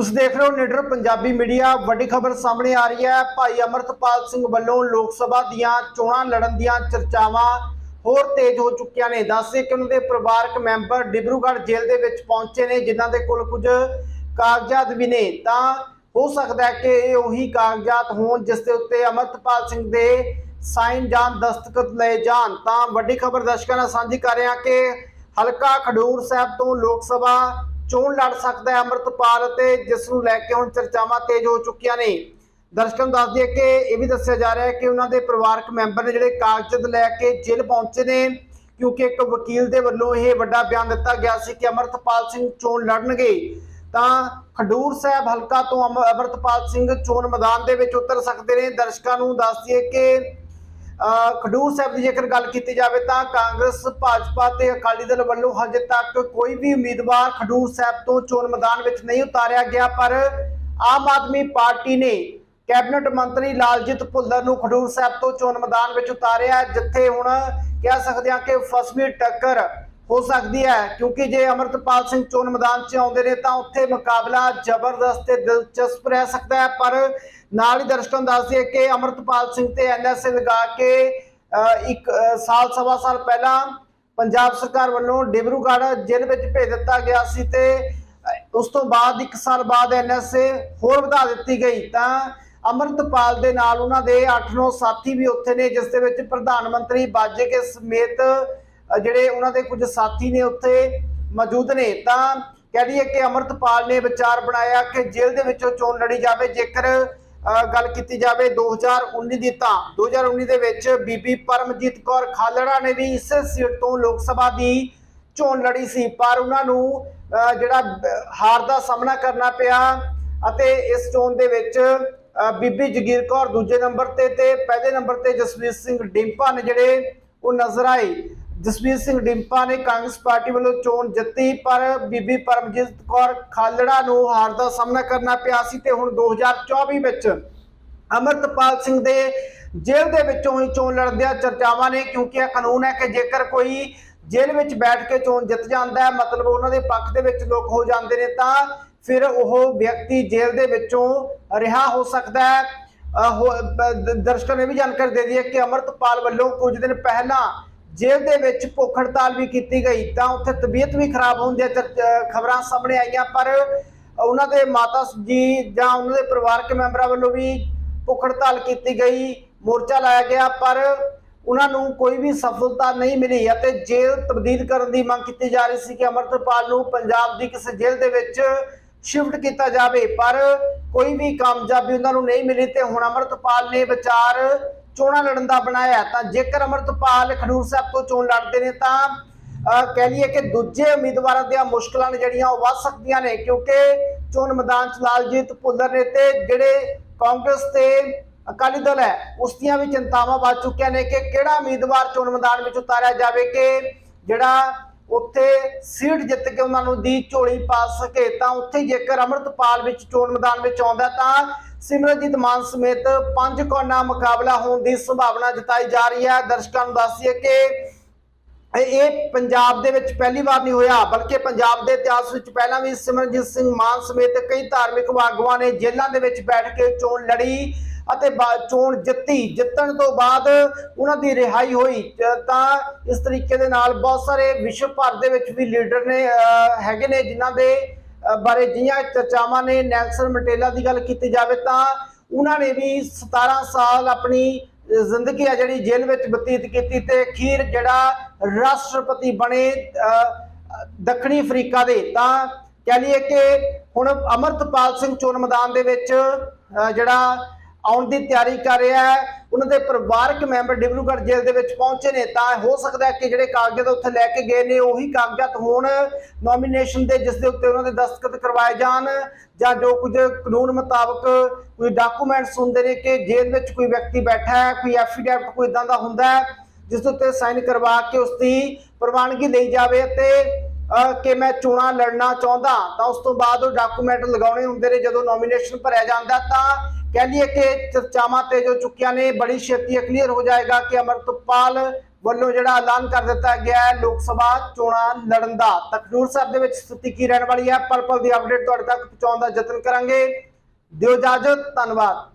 ਤੁਸੀਂ ਦੇਖ ਰਹੇ ਹੋ ਨਿਡਰ ਪੰਜਾਬੀ ਮੀਡੀਆ। ਵੱਡੀ ਖਬਰ ਸਾਹਮਣੇ ਆ ਰਹੀ ਹੈ। ਭਾਈ ਅਮਰਤਪਾਲ ਸਿੰਘ ਵੱਲੋਂ ਲੋਕ ਸਭਾ ਦੀਆਂ ਚੋਣਾਂ ਲੜਨ ਦੀਆਂ ਚਰਚਾਵਾਂ ਹੋਰ ਤੇਜ਼ ਹੋ ਚੁੱਕੀਆਂ ਨੇ। ਦੱਸਦੇ ਕਿ ਉਹਨਾਂ ਦੇ ਪਰਿਵਾਰਕ ਮੈਂਬਰ ਡਿਬਰੂਗੜ੍ਹ ਜੇਲ੍ਹ ਦੇ ਵਿੱਚ ਪਹੁੰਚੇ ਨੇ, ਜਿਨ੍ਹਾਂ ਦੇ ਕੋਲ ਕੁਝ ਕਾਗਜ਼ਾਤ ਵੀ ਨੇ। ਤਾਂ ਹੋ ਸਕਦਾ ਹੈ ਕਿ ਇਹ ਉਹੀ ਕਾਗਜ਼ਾਤ ਹੋਣ ਜਿਸ ਦੇ ਉੱਤੇ ਅਮਰਤਪਾਲ ਸਿੰਘ ਦੇ ਸਾਈਨ ਜਾਂ ਦਸਤਖਤ ਲਏ ਜਾਣ। ਤਾਂ ਵੱਡੀ ਖਬਰ ਦਰਸ਼ਕਾਂ ਨਾਲ ਸਾਂਝੀ ਕਰ ਰਿਹਾ ਕਿ ਹਲਕਾ ਖਡੂਰ ਸਾਹਿਬ ਤੋਂ ਲੋਕ ਸਭਾ ਚੋਣ ਲੜ ਸਕਦਾ ਹੈ ਅਮਰਤਪਾਲ ਅਤੇ ਜਿਸ ਨੂੰ ਲੈ ਕੇ ਹੁਣ ਚਰਚਾਵਾਂ ਤੇਜ਼ ਹੋ ਚੁੱਕੀਆਂ ਨੇ। ਦਰਸ਼ਕਾਂ ਨੂੰ ਦੱਸ ਦਈਏ ਕਿ ਇਹ ਵੀ ਦੱਸਿਆ ਜਾ ਰਿਹਾ ਹੈ ਕਿ ਉਹਨਾਂ ਦੇ ਪਰਿਵਾਰਕ ਮੈਂਬਰ ਨੇ ਜਿਹੜੇ ਕਾਗਜ਼ਾਤ ਲੈ ਕੇ ਜੇਲ੍ਹ ਪਹੁੰਚੇ ਨੇ, ਕਿਉਂਕਿ ਇੱਕ ਵਕੀਲ ਦੇ ਵੱਲੋਂ ਇਹ ਵੱਡਾ ਬਿਆਨ ਦਿੱਤਾ ਗਿਆ ਸੀ ਕਿ ਅਮਰਤਪਾਲ ਸਿੰਘ ਚੋਣ ਲੜਨਗੇ। ਤਾਂ ਖਡੂਰ ਸਾਹਿਬ ਹਲਕਾ ਤੋਂ ਅਮ- ਅਮਰਤਪਾਲ ਸਿੰਘ ਚੋਣ ਮੈਦਾਨ ਦੇ ਵਿੱਚ ਉਤਰ ਸਕਦੇ ਨੇ। ਦਰਸ਼ਕਾਂ ਨੂੰ ਦੱਸ ਦਈਏ ਕਿ ਖਡੂਰ ਸਾਹਿਬ ਦੀ ਜੇਕਰ ਗੱਲ ਕੀਤੀ ਜਾਵੇ ਤਾਂ ਕਾਂਗਰਸ, ਭਾਜਪਾ ਤੇ ਅਕਾਲੀ ਦਲ ਵੱਲੋਂ ਹਜੇ ਤੱਕ ਕੋਈ ਵੀ ਉਮੀਦਵਾਰ ਖਡੂਰ ਸਾਹਿਬ ਤੋਂ ਚੋਣ ਮੈਦਾਨ ਵਿੱਚ ਨਹੀਂ ਉਤਾਰਿਆ ਗਿਆ, ਪਰ ਆਮ ਆਦਮੀ ਪਾਰਟੀ ਨੇ ਕੈਬਨਿਟ ਮੰਤਰੀ ਲਾਲਜੀਤ ਭੁੱਲਰ ਨੂੰ ਖਡੂਰ ਸਾਹਿਬ ਤੋਂ ਚੋਣ ਮੈਦਾਨ ਵਿੱਚ ਉਤਾਰਿਆ, ਜਿੱਥੇ ਹੁਣ ਕਹਿ ਸਕਦੇ ਹਾਂ ਕਿ ਫਸਵੀਂ ਟੱਕਰ ਹੋ ਸਕਦੀ ਹੈ, ਕਿਉਂਕਿ ਜੇ ਅਮਰਤਪਾਲ ਸਿੰਘ ਚੋਣ ਮੈਦਾਨ 'ਚ ਆਉਂਦੇ ਨੇ, ਤਾਂ ਉੱਥੇ ਮੁਕਾਬਲਾ ਜ਼ਬਰਦਸਤ ਤੇ ਦਿਲਚਸਪ ਰਹਿ ਸਕਦਾ ਹੈ। ਪਰ ਨਾਲ ਹੀ ਦਰਸ਼ਕਾਂ ਨੂੰ ਦੱਸ ਦਈਏ ਕਿ ਅਮਰਤਪਾਲ ਸਿੰਘ ਤੇ ਐਨਐਸਏ ਲਗਾ ਕੇ ਇੱਕ ਸਾਲ, ਸਵਾ ਸਾਲ ਪਹਿਲਾਂ ਪੰਜਾਬ ਸਰਕਾਰ ਵੱਲੋਂ ਡਿਬਰੂਗੜ੍ਹ ਜੇਲ੍ਹ ਵਿੱਚ ਭੇਜ ਦਿੱਤਾ ਗਿਆ ਸੀ ਤੇ ਉਸ ਤੋਂ ਬਾਅਦ, ਇੱਕ ਸਾਲ ਬਾਅਦ ਐਨਐਸਏ ਹੋਰ ਵਧਾ ਦਿੱਤੀ ਗਈ। ਤਾਂ ਅਮਰਤਪਾਲ ਦੇ ਨਾਲ ਉਹਨਾਂ ਦੇ 8-9 ਸਾਥੀ ਵੀ ਉੱਥੇ ਨੇ, ਜਿਸ ਦੇ ਵਿੱਚ ਪ੍ਰਧਾਨ ਮੰਤਰੀ ਬਾਜੇ ਕੇ ਸਮੇਤ ਜਿਹੜੇ ਉਹਨਾਂ ਦੇ ਕੁਝ ਸਾਥੀ ਨੇ ਉੱਥੇ ਮੌਜੂਦ ਨੇ ਤਾਂ ਕਹਿ ਲਈਏ ਕਿ ਅਮਰਤਪਾਲ ਨੇ ਵਿਚਾਰ ਬਣਾਇਆ ਕਿ ਜੇਲ੍ਹ ਦੇ ਵਿੱਚੋਂ ਚੋਣ ਲੜੀ ਜਾਵੇ ਜੇਕਰ ਗੱਲ ਕੀਤੀ ਜਾਵੇ 2019 ਦੀ ਤਾਂ। 2019 ਦੇ ਵਿੱਚ ਬੀਬੀ ਪਰਮਜੀਤ ਕੌਰ ਖਾਲੜਾ ਨੇ ਵੀ ਇਸੇ ਸੀਟ ਤੋਂ ਲੋਕ ਸਭਾ ਦੀ ਚੋਣ ਲੜੀ ਸੀ ਪਰ ਉਹਨਾਂ ਨੂੰ ਅਹ, ਜਿਹੜਾ ਹਾਰ ਦਾ ਸਾਹਮਣਾ ਕਰਨਾ ਪਿਆ ਅਤੇ ਇਸ ਚੋਣ ਦੇ ਵਿੱਚ ਬੀਬੀ ਜਗੀਰ ਕੌਰ ਦੂਜੇ ਨੰਬਰ ਤੇ ਤੇ ਪਹਿਲੇ ਨੰਬਰ ਤੇ ਜਸਵੀਰ ਸਿੰਘ ਡਿੰਪਾ ਨੇ ਜਿਹੜੇ ਉਹ ਨਜ਼ਰ ਆਏ। ਜਸਵੀਰ ਸਿੰਘ ਡਿੰਪਾ ਨੇ ਕਾਂਗਰਸ ਪਾਰਟੀ ਵੱਲੋਂ ਚੋਣ ਜਿੱਤੀ, ਪਰ ਬੀਬੀ ਪਰਮਜੀਤ ਕੌਰ ਖਾਲੜਾ ਨੂੰ ਹਾਰ ਦਾ ਸਾਹਮਣਾ ਕਰਨਾ ਪਿਆ ਸੀ ਤੇ ਹੁਣ 2024 ਵਿੱਚ ਅਮਰਤਪਾਲ ਸਿੰਘ ਦੇ ਜੇਲ੍ਹ ਦੇ ਵਿੱਚੋਂ ਹੀ ਚੋਣ ਲੜਦਿਆਂ ਚਰਚਾਵਾਂ ਨੇ, ਕਿਉਂਕਿ ਇਹ ਕਾਨੂੰਨ ਹੈ ਕਿ ਜੇਕਰ ਕੋਈ ਜੇਲ੍ਹ ਵਿੱਚ ਬੈਠ ਕੇ ਚੋਣ ਜਿੱਤ ਜਾਂਦਾ ਹੈ, ਮਤਲਬ ਉਹਨਾਂ ਦੇ ਪੱਖ ਦੇ ਵਿੱਚ ਲੋਕ ਹੋ ਜਾਂਦੇ ਨੇ, ਤਾਂ ਫਿਰ ਉਹ ਵਿਅਕਤੀ ਜੇਲ੍ਹ ਦੇ ਵਿੱਚੋਂ ਰਿਹਾ ਹੋ ਸਕਦਾ ਹੈ। ਅਹ ਹੋ- ਬ- ਦਰਸ਼ਕਾਂ ਨੇ ਵੀ ਜਾਣਕਾਰੀ ਦੇ ਦਿੱਤੀ ਹੈ ਕਿ ਅਮਰਤਪਾਲ ਵੱਲੋਂ ਕੁਝ ਦਿਨ ਪਹਿਲਾਂ ਜੇਲ੍ਹ ਦੇ ਵਿੱਚ ਭੁੱਖ ਹੜਤਾਲ ਵੀ ਕੀਤੀ ਗਈ, ਤਾਂ ਉੱਥੇ ਤਬੀਅਤ ਵੀ ਖਰਾਬ ਹੋਣ ਦੀਆਂ ਖਬਰਾਂ ਸਾਹਮਣੇ ਆਈਆਂ, ਪਰ ਉਹਨਾਂ ਦੇ ਮਾਤਾ ਜੀ ਜਾਂ ਉਹਨਾਂ ਦੇ ਪਰਿਵਾਰਕ ਮੈਂਬਰਾਂ ਵੱਲੋਂ ਵੀ ਭੁੱਖ ਹੜਤਾਲ ਕੀਤੀ ਗਈ, ਮੋਰਚਾ ਲਾਇਆ ਗਿਆ, ਪਰ ਉਹਨਾਂ ਨੂੰ ਕੋਈ ਵੀ ਸਫਲਤਾ ਨਹੀਂ ਮਿਲੀ ਅਤੇ ਜੇਲ੍ਹ ਤਬਦੀਲ ਕਰਨ ਦੀ ਮੰਗ ਕੀਤੀ ਜਾ ਰਹੀ ਸੀ ਕਿ ਅਮਰਤਪਾਲ ਨੂੰ ਪੰਜਾਬ ਦੀ ਕਿਸੇ ਜੇਲ੍ਹ ਦੇ ਵਿੱਚ ਸ਼ਿਫਟ ਕੀਤਾ ਜਾਵੇ, ਪਰ ਕੋਈ ਵੀ ਕਾਮਯਾਬੀ ਉਹਨਾਂ ਨੂੰ ਨਹੀਂ ਮਿਲੀ ਤੇ ਹੁਣ ਅਮਰਤਪਾਲ ਨੇ ਵਿਚਾਰ ਚੋਣਾਂ ਲੜਨ ਦਾ ਬਣਾਇਆ ਤਾਂ ਜੇਕਰ ਅਮਰਤਪਾਲ ਖਡੂਰ ਸਾਹਿਬ ਤੋਂ ਚੋਣ ਲੜਦੇ ਨੇ ਤਾਂ ਕਹਿ ਲਈਏ ਕਿ ਦੂਜੇ ਉਮੀਦਵਾਰਾਂ ਦੀਆਂ ਮੁਸ਼ਕਲਾਂ ਨੇ ਜਿਹੜੀਆਂ ਉਹ ਵੱਧ ਸਕਦੀਆਂ ਨੇ, ਕਿਉਂਕਿ ਚੋਣ ਮੈਦਾਨ 'ਚ ਲਾਲਜੀਤ ਭੁੱਲਰ ਨੇ ਤੇ ਜਿਹੜੇ ਕਾਂਗਰਸ ਤੇ ਅਕਾਲੀ ਦਲ ਹੈ, ਉਸ ਦੀਆਂ ਵੀ ਚਿੰਤਾਵਾਂ ਵੱਧ ਚੁੱਕੀਆਂ ਨੇ ਕਿ ਕਿਹੜਾ ਉਮੀਦਵਾਰ ਚੋਣ ਮੈਦਾਨ ਵਿੱਚ ਉਤਾਰਿਆ ਜਾਵੇ ਕਿ ਜਿਹੜਾ ਉੱਥੇ ਸੀਟ ਜਿੱਤ ਕੇ ਉਹਨਾਂ ਨੂੰ ਦੀ ਝੋਲੀ ਪਾ ਸਕੇ, ਤਾਂ ਉੱਥੇ ਜੇਕਰ ਅਮਰਤਪਾਲ ਵਿੱਚ ਚੋਣ ਮੈਦਾਨ ਵਿੱਚ ਆਉਂਦਾ ਤਾਂ ਸਿਮਰਨਜੀਤ ਮਾਨ ਸਮੇਤ ਪੰਜ ਕੋਨਾ ਮੁਕਾਬਲਾ ਹੋਣ ਦੀ ਸੰਭਾਵਨਾ ਜਤਾਈ ਜਾ ਰਹੀ ਹੈ। ਦਰਸ਼ਕਾਂ ਨੂੰ ਦੱਸੀਏ ਕਿ ਇਹ- ਪੰਜਾਬ ਦੇ ਵਿੱਚ ਪਹਿਲੀ ਵਾਰ ਨਹੀਂ ਹੋਇਆ, ਬਲਕਿ ਪੰਜਾਬ ਦੇ ਇਤਿਹਾਸ ਵਿੱਚ ਪਹਿਲਾਂ ਵੀ ਸਿਮਰਨਜੀਤ ਸਿੰਘ ਮਾਨ ਸਮੇਤ ਕਈ ਧਾਰਮਿਕ ਆਗੂਆਂ ਨੇ ਜੇਲ੍ਹਾਂ ਦੇ ਵਿੱਚ ਬੈਠ ਕੇ ਚੋਣ ਲੜੀ ਅਤੇ ਬਾ- ਚੋਣ ਜਿੱਤੀ। ਜਿੱਤਣ ਤੋਂ ਬਾਅਦ ਉਹਨਾਂ ਦੀ ਰਿਹਾਈ ਹੋਈ। ਤਾਂ ਇਸ ਤਰੀਕੇ ਦੇ ਨਾਲ ਬਹੁਤ ਸਾਰੇ ਵਿਸ਼ਵ ਭਰ ਦੇ ਵਿੱਚ ਵੀ ਲੀਡਰ ਨੇ ਹੈਗੇ ਨੇ, ਜਿਨ੍ਹਾਂ ਦੇ ਬਾਰੇ ਜਿਹੀਆਂ ਚਰਚਾਵਾਂ ਨੇ, ਨੈਲਸਨ ਮੰਡੇਲਾ ਦੀ ਗੱਲ ਕੀਤੀ ਜਾਵੇ ਤਾਂ ਉਹਨਾਂ ਨੇ ਵੀ 17 ਸਾਲ ਆਪਣੀ ਜ਼ਿੰਦਗੀ ਆ ਜਿਹੜੀ ਜੇਲ੍ਹ ਵਿੱਚ ਬਤੀਤ ਕੀਤੀ ਤੇ ਅਖੀਰ ਜਿਹੜਾ ਰਾਸ਼ਟਰਪਤੀ ਬਣੇ ਦੱਖਣੀ ਅਫਰੀਕਾ ਦੇ, ਤਾਂ ਕਹਿ ਲਈਏ ਕਿ ਹੁਣ ਅਮਰਤਪਾਲ ਸਿੰਘ ਚੋਣ ਮੈਦਾਨ ਦੇ ਵਿੱਚ ਜਿਹੜਾ ਆਉਣ ਦੀ ਤਿਆਰੀ ਕਰ ਰਿਹਾ ਹੈ। ਉਹਨਾਂ ਦੇ ਪਰਿਵਾਰਕ ਮੈਂਬਰ ਡਿਬਰੂਗੜ੍ਹ ਜੇਲ੍ਹ ਦੇ ਵਿੱਚ ਪਹੁੰਚੇ ਨੇ। ਤਾਂ ਹੋ ਸਕਦਾ ਹੈ ਕਿ ਜਿਹੜੇ ਕਾਗਜ਼ਾਤ ਉੱਥੇ ਲੈ ਕੇ ਗਏ ਨੇ, ਉਹੀ ਕਾਗਜ਼ਾਤ ਹੋਣ। ਨੋਮੀਨੇਸ਼ਨ ਦੇ ਜਿਸ ਦੇ ਉੱਤੇ ਉਹਨਾਂ ਦੇ ਦਸਤਖਤ ਕਰਵਾਏ ਜਾਣ ਜਾਂ ਜੋ ਕੁਝ ਕਾਨੂੰਨ ਮੁਤਾਬਕ ਕੋਈ ਡਾਕੂਮੈਂਟਸ ਹੁੰਦੇ ਨੇ ਕਿ ਜੇਲ੍ਹ ਵਿੱਚ ਕੋਈ ਵਿਅਕਤੀ ਬੈਠਾ ਹੈ, ਕੋਈ ਐਫੀਡੈਵਿਟ ਕੋਈ ਇਦਾਂ ਦਾ ਹੁੰਦਾ ਹੈ, ਜਿਸ ਉੱਤੇ ਸਾਈਨ ਕਰਵਾ ਕੇ ਉਸ ਦੀ ਪ੍ਰਵਾਨਗੀ ਲਈ ਜਾਵੇ ਅਤੇ ਕਿ ਮੈਂ ਚੋਣਾਂ ਲੜਨਾ ਚਾਹੁੰਦਾ। ਤਾਂ ਉਸ ਤੋਂ ਬਾਅਦ ਉਹ ਡਾਕੂਮੈਂਟ ਲਗਾਉਣੇ ਹੁੰਦੇ ਨੇ ਜਦੋਂ ਨੋਮੀਨੇਸ਼ਨ ਭਰਿਆ ਜਾਂਦਾ ਤਾਂ ਕਹਿ ਲਈਏ ਕਿ ਚਰਚਾਵਾਂ ਤੇਜ਼ ਹੋ ਚੁੱਕੀਆਂ ਨੇ ਬੜੀ ਛੇਤੀ ਕਲੀਅਰ ਹੋ ਜਾਏਗਾ ਕਿ ਅਮਰਤਪਾਲ ਵੱਲੋਂ ਜਿਹੜਾ ਐਲਾਨ ਕਰ ਦਿੱਤਾ ਗਿਆ ਹੈ ਲੋਕ ਸਭਾ ਚੋਣਾਂ ਲੜਨ ਦਾ ਤਖਨੂਰ ਸਾਹਿਬ ਦੇ ਵਿੱਚ ਸਥਿਤੀ ਕੀ ਰਹਿਣ ਵਾਲੀ ਹੈ ਪਲ ਪਲ ਦੀ ਅਪਡੇਟ ਤੁਹਾਡੇ ਤੱਕ ਪਹੁੰਚਾਉਣ ਦਾ ਯਤਨ ਕਰਾਂਗੇ ਦਿਓ ਇਜਾਜ਼ਤ ਧੰਨਵਾਦ